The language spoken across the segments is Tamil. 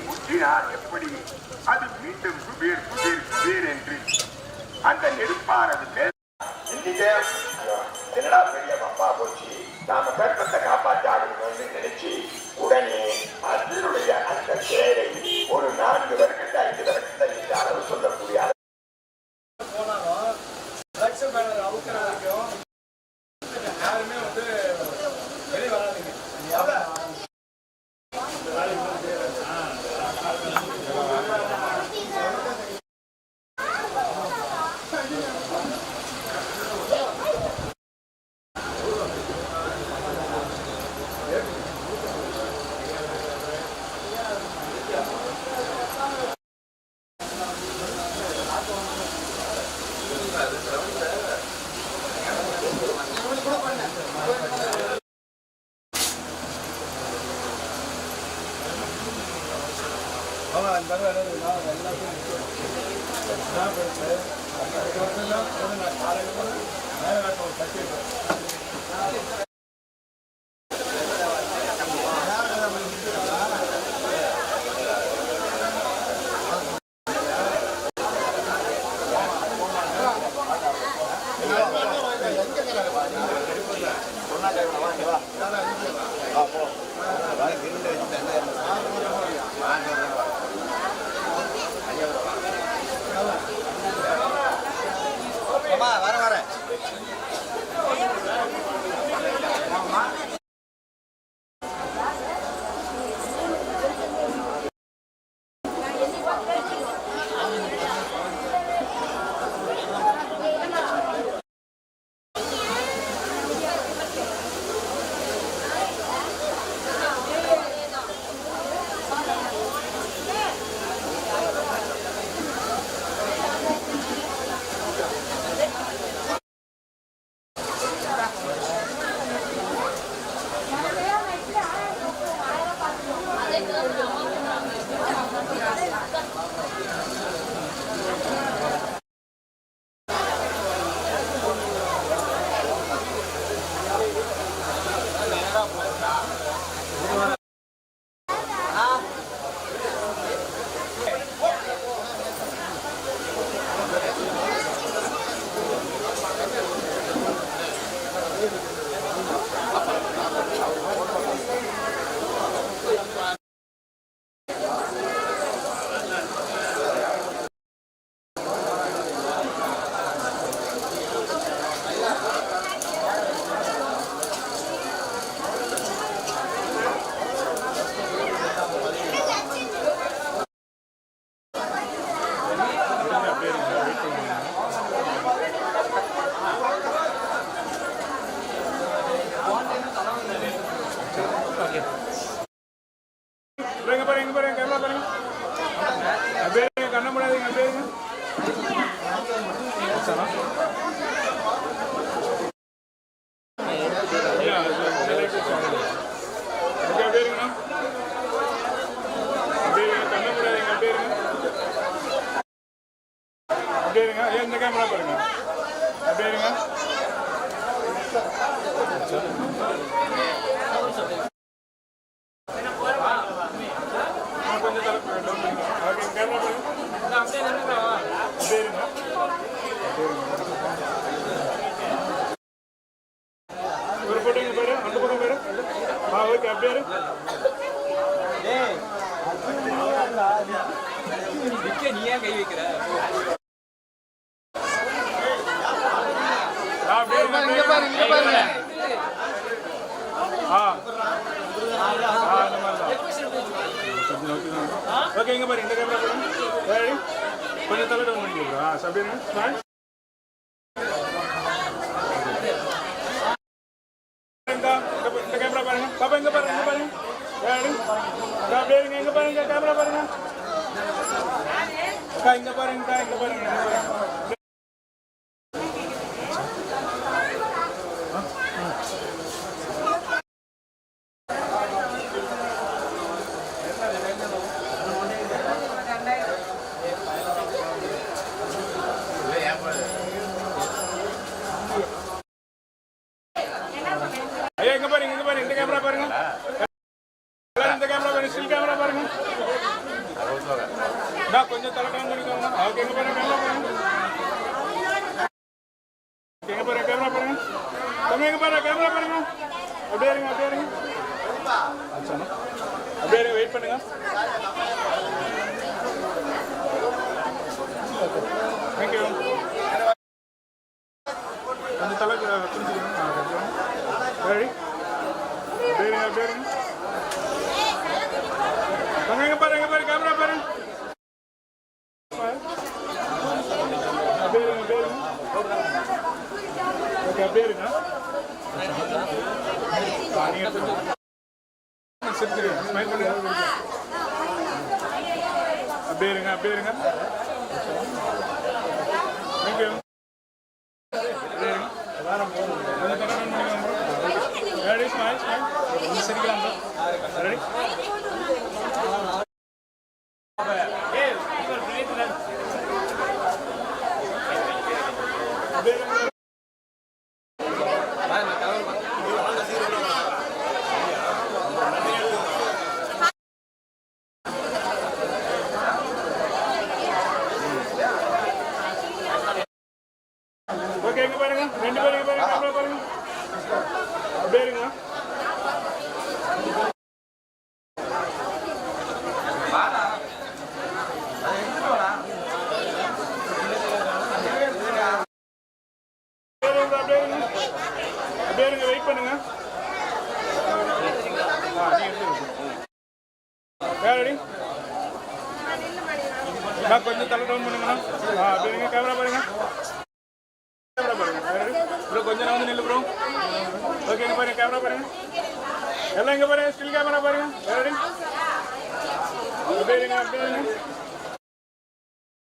முற்றினால் எப்படி? அது மீண்டும் குபீர் குபீர் குபீர் என்று அந்த நெருப்பானது இன்னிக்கே வேறு அந்த பக்கம் வேறு ஆ ஓகே அப்படியே நீ ஏன் கை வைக்கிற? அப்படியே இருங்க எங்க பாருங்க கேமரா பாருங்க இங்க பாருங்க இங்க பாருங்க அப்படியே இருங்க அப்படியே இருங்க அப்படியே இருங்க வெயிட் பண்ணுங்க தேங்க்யூ கொஞ்சம் தலை புரிஞ்சுக்கணும் ரெடி அப்படியே இருங்க அப்படியே இருங்க தம்பி எங்க பாருங்க எங்க பாருங்க கேமரா பாருங்க அப்படியே இருங்க அப்படியே இருங்க ஓகே அப்படியே இருங்க அப்படியே இருங்க அப்படியே இருங்க தேங்க்யூ ரெடி ஸ்மைல் ஸ்மைல் கொஞ்சம் சிரிக்கலாம் ரெடி அப்படியே இருங்க ஓகே எங்க பாருங்க ரெண்டு பேரும் எங்க பாருங்க கேமரா பாருங்க அப்படியே இருங்க அப்படியே இருங்க, அப்படியே இருங்க. அப்படியே இருங்க வெயிட் பண்ணுங்க ஆ, நீ எடுத்து ரெடி நான் கொஞ்சம் தலை டவுன் பண்ணுங்கண்ணா. ஆ அப்படியே இருங்க கேமரா பாருங்க. கேமரா பாருங்க ப்ரோ கொஞ்சம் நான் வந்து நில்லு ப்ரோ. ஓகே இங்க பாருங்க கேமரா பாருங்க. எல்லாம் இங்க பாருங்க ஸ்டில் கேமரா பாருங்க. ரெடி அப்படியே இருங்க அப்படியே இருங்க.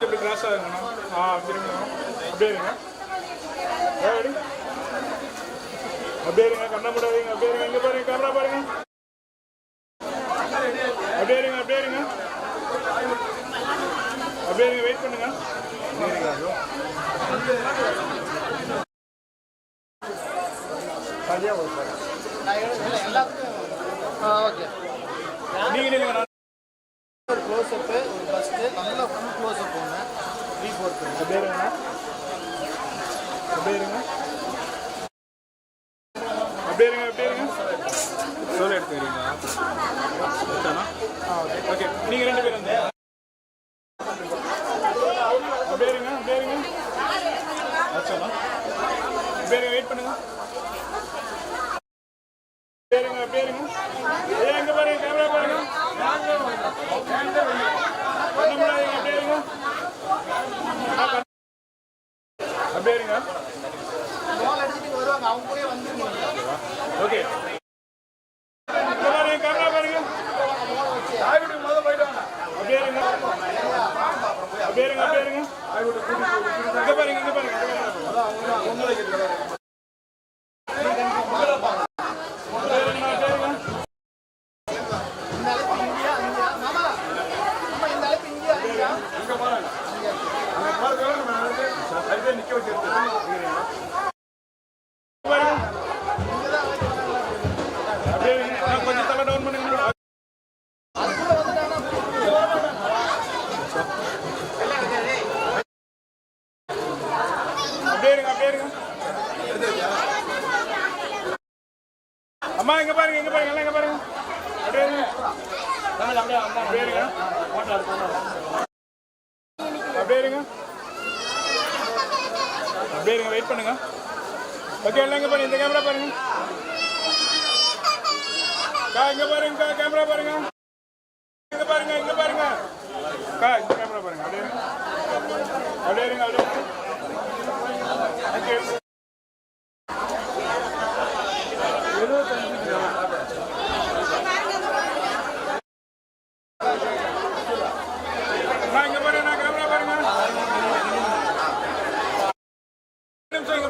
இப்படி கிராஸ் ஆகுங்கண்ணா ஆ திரும்பி அப்படியே இருங்க. ரெடி அப்படியே இருங்க கண்ண மூடாதீங்க. அப்படியே இருங்க இங்க பாருங்க கேமரா பாருங்க. அப்படியே இருங்க அப்படியே இருங்க. அப்படியே இருங்க வெயிட் பண்ணுங்க. நீங்க நில்லுங்க நான் ஒரு க்ளோஸ்அப்பு ஒரு ஃபஸ்ட்டு நல்லா ஃபுல் க்ளோஸ்அப் ஒன்று த்ரீ ஃபோர்த்து அப்படியே இருங்க. அப்படியே இருங்க அப்படியே இருங்க அப்படியே இருங்க சோலோ எடுத்துக்கிறீங்களா எடுத்தானா ஆ ஓகே ஓகே நீங்கள் ரெண்டு பேரும் வந்து அப்படியே இருங்க அப்படியே இருங்க அச்சோண்ணா அப்படியே இருங்க வெயிட் பண்ணுங்க பேருங்க பேருங்க. அப்படியே எங்க பாருங்க. கேமரா பாருங்க அப்படியே இருங்க அப்படியே இருங்க பால் அடிச்சுட்டு வருவாங்க அவங்க கூட வந்துருக்கீங்க ஓகே இங்க பாருங்க கேமரா பாருங்க அப்படியே இருங்க அப்படியே இருங்க அப்படியே இருங்க இங்க பாருங்க இங்க பாருங்க அப்படியே இருங்க, அப்படியே இருங்க இந்த அளவுக்கு இந்தியா இந்தியா மாமா மாமா இந்த அளவுக்கு இந்தியா இந்தியா அப்படியே இருங்க. நான் கொஞ்சம் தலை டவுன் பண்ணுங்க அது கூட வந்துட்டாங்கன்னா அப்படியே இருங்க அப்படியே இருங்க அம்மா இங்க பாருங்க இங்க பாருங்க எல்லாம் இங்க பாருங்க அப்படியே இருங்க அப்படியே இருங்க அப்படியே இருங்க. அப்படியே இருங்க வெயிட் பண்ணுங்க. ஓகே எல்லாம் பாருங்க இந்த கேமரா பாருங்க. கா இங்க பாருங்க கா கேமரா பாருங்க. இங்க பாருங்க இங்க பாருங்க. கா இந்த கேமரா பாருங்க அப்படியே அப்படியே இருங்க அப்படியே ஓகே Thank you. அம்மா, இங்க பாருங்க, நான் camera பாருங்க. ஒரு நிமிஷம், இங்க